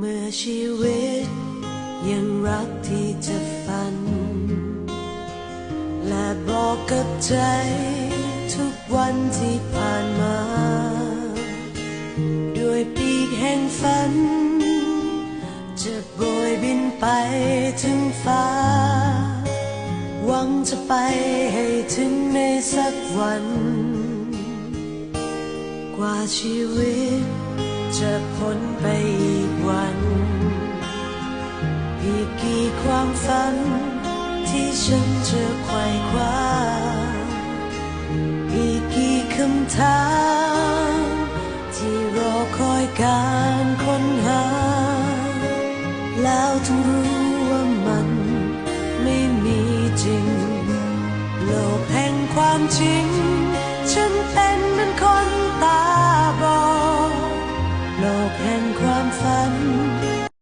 เมื่อชีวิตยังรักที่จะฝัน และบอกกับใจทุกวันที่ผ่านมา ด้วยปีกแห่งฝัน จะโบยบินไปถึงฟ้า หวังจะไปให้ถึงในสักวัน กว่าชีวิต จะพ้นไปอีกวัน อีกกี่ความฝัน ที่ฉันจะไขว่คว้า อีกกี่คำถามที่รอคอยการค้นหา แล้วต้องรู้ว่ามันไม่มีจริง โลกแห่งความจริง 分。